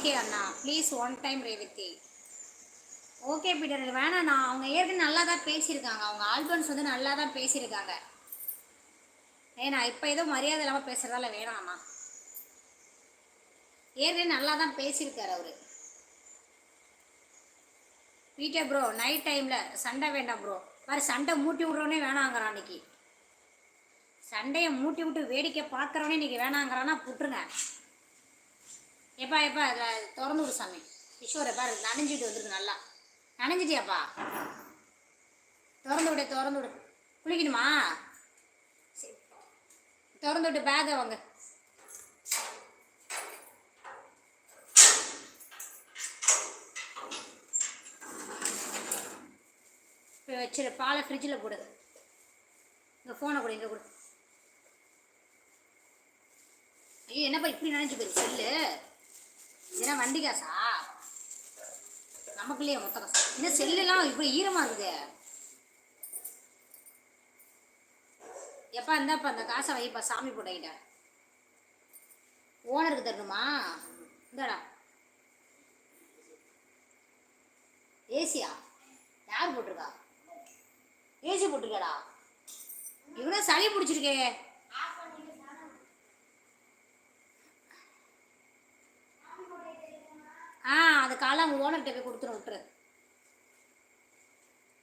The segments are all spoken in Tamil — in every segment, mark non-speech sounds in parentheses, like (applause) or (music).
Okay Anna. Please one time Revathi okay Peter வேணாண்ணா அவங்க ஏற்கனவே நல்லா தான் பேசியிருக்காங்க. அவங்க ஆல்பன்ஸ் வந்து நல்லா தான் பேசியிருக்காங்க ஏன்னா இப்போ ஏதோ மரியாதை இல்லாமல் பேசுகிறதால வேணாம்ண்ணா ஏற்கனவே நல்லா தான் பேசியிருக்காரு அவர். பீட்டர் ப்ரோ நைட் டைமில் சண்டை வேண்டாம் ப்ரோ மாதிரி சண்டை மூட்டி விட்றவனே வேணாங்கிறான் அன்றைக்கி சண்டையை மூட்டி விட்டு வேடிக்கை பார்க்குறவனே இன்னைக்கு வேணாங்கிறான்னா புட்டுருங்க. எப்பா எப்பா அதில் திறந்து விடு சாமி. கிஷோரை பாரு நனைஞ்சிட்டு வந்துருக்கு நல்லா. நனைஞ்சிட்டியாப்பா? திறந்து விடு திறந்து விடு. குளிக்கணுமா? சரி. திறந்து விட்டு பேக்கை வாங்க. வச்சிரு பாலை ஃப்ரிட்ஜில் போடு. இந்த ஃபோனை கொடு இங்கே கொடு. ஐயோ என்னப்பா இப்படி நினைச்சு போயிரு? செல்லு. இதெல்லாம் வண்டி காசா? நமக்குள்ளேயே மொத்த காசா? இந்த செல்லுலாம் இப்படி ஈரமாக இருக்குது. எப்பா இந்தாப்பா அந்த காசை வைப்பா சாமி போட்டுக்கிட்ட. ஓனருக்கு தரணுமா? இந்தாடா. ஏசியா? யார் போட்டிருக்கா? ஏசி போட்டிருக்காடா? இவ்வளோ சளி பிடிச்சிருக்கே. ஆ அது காலம் அவங்க ஓனர்கிட்ட போய் கொடுத்துரு விட்டுரு.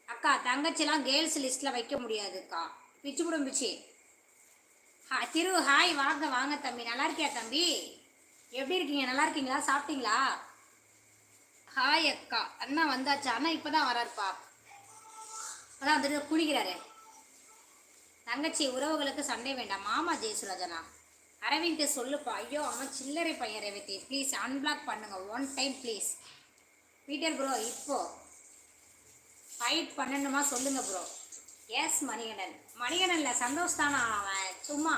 அக்கா தங்கச்சிலாம் கேர்ள்ஸ் லிஸ்ட்டில் வைக்க முடியாதுக்கா பிச்சு விடும் பிச்சு. ஹா திரு ஹாய் வாங்க வாங்க தம்பி. நல்லா இருக்கியா தம்பி? எப்படி இருக்கீங்க? நல்லா இருக்கீங்களா? சாப்பிட்டீங்களா? ஹாய் அக்கா. அண்ணா வந்தாச்சா? அண்ணா இப்போ தான் வராருப்பா. அதான் வந்துட்டு குளிக்கிறாரு. தங்கச்சி உறவுகளுக்கு சண்டை வேண்டாம். மாமா ஜெயசுராஜனா அரவிந்த் சொல்லுப்பா ஐயோ அவன் சில்லறை பையன் ரேவதி. ப்ளீஸ் அன்பிளாக் பண்ணுங்க. One time please Peter bro இப்போ ஃபைட் பண்ணணுமா சொல்லுங்க ப்ரோ எஸ் மணிகண்டன். மணிகண்டனில் சந்தோஷ் தானா அவன்? சும்மா.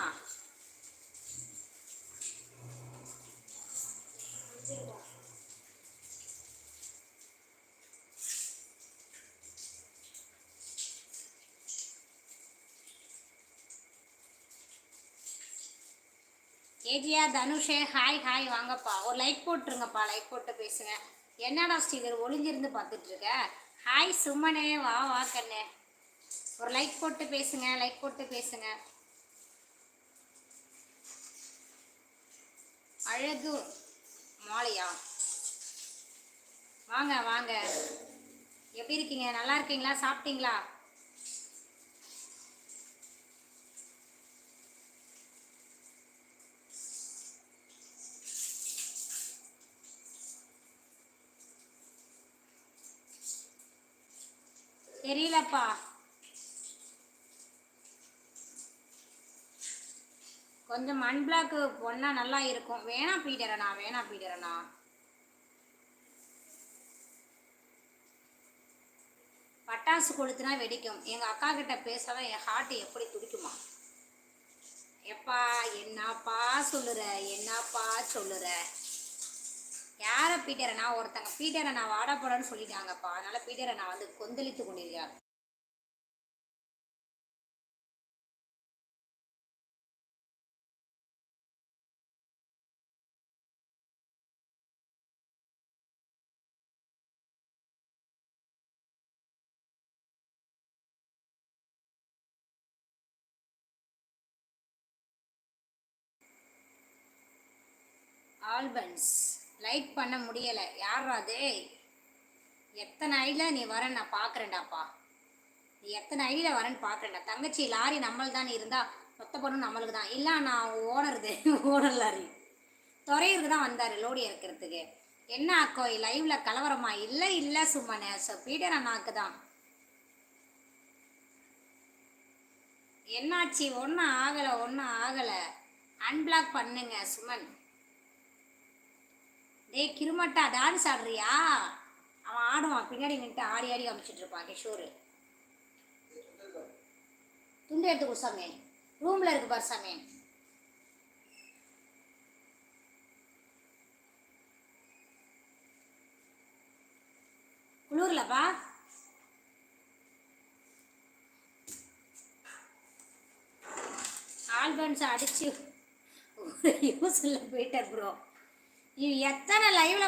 ஏஜியா தனுஷே ஹாய் ஹாய் வாங்கப்பா. ஒரு லைக் போட்டுருங்கப்பா லைக் போட்டு பேசுங்க. என்னடா ஸ்ரீதர் ஒளிஞ்சிருந்து பார்த்துட்டு இருக்க ஹாய் சுமனே வா வா கண்ணே. ஒரு லைக் போட்டு பேசுங்க லைக் போட்டு பேசுங்க. அழகு மாலையா? வாங்க வாங்க. எப்படி இருக்கீங்க? நல்லா இருக்கீங்களா? சாப்பிட்டீங்களா? தெரியலப்பா. கொஞ்சம் அன்பிளாக்கு பொண்ணா நல்லா இருக்கும். வேணா பீட்டரண்ணா வேணா பீட்டரண்ணா பட்டாசு கொளுத்துனா வெடிக்கும். எங்க அக்கா கிட்ட பேசலாம் என் ஹார்ட் எப்படி துடிக்குமா? எப்பா என்னப்பா சொல்லுற? என்னப்பா சொல்லுற? யாரை பீட்டரை நான் ஒருத்தங்க பீட்டரை நான் வாட போறேன்னு சொல்லிட்டாங்கப்பா. அதனால பீட்டரை நான் வந்து கொந்தளித்து கொண்டிருக்கிறார். ஆல்பன்ஸ். லைக் பண்ண முடியலை. யாரா அது? எத்தனை ஐடியில் நீ வர நான் பார்க்குறேன்டாப்பா நீ எத்தனை ஐடியில் வரேன்னு பார்க்குறேன்டா தங்கச்சி லாரி நம்மள் தான் இருந்தால் மொத்த பொண்ணு நம்மளுக்கு தான் இல்லை நான் ஓனருது. (laughs) Owner lorry. துறையூருக்கு தான் வந்தார் லோடி இறக்கிறதுக்கு என்ன அக்கோ லைவில் கலவரமா? இல்லை இல்லை சும்மா ஸோ பீடர் அண்ணாக்கு தான் என்னாச்சு? ஒன்றும் ஆகலை ஒன்றும் ஆகலை. அன்பிளாக் பண்ணுங்க சுமன். டேய் கிருமட்டா டான்ஸ் ஆடுறியா? அவன் ஆடுவான். பின்னாடி நின்று ஆடி ஆடி காமிச்சிட்டு இருப்பான் கிஷோரு. துண்டு எடுத்து கொடு சாமி. ரூம்ல இருக்கு பாரு சாமி. குளூர்லப்பா ஆல்பன்ஸ் அடிச்சு. யூஸ் இல்லை போயிட்டார் ப்ரோ இது எத்தனை லைவ்ல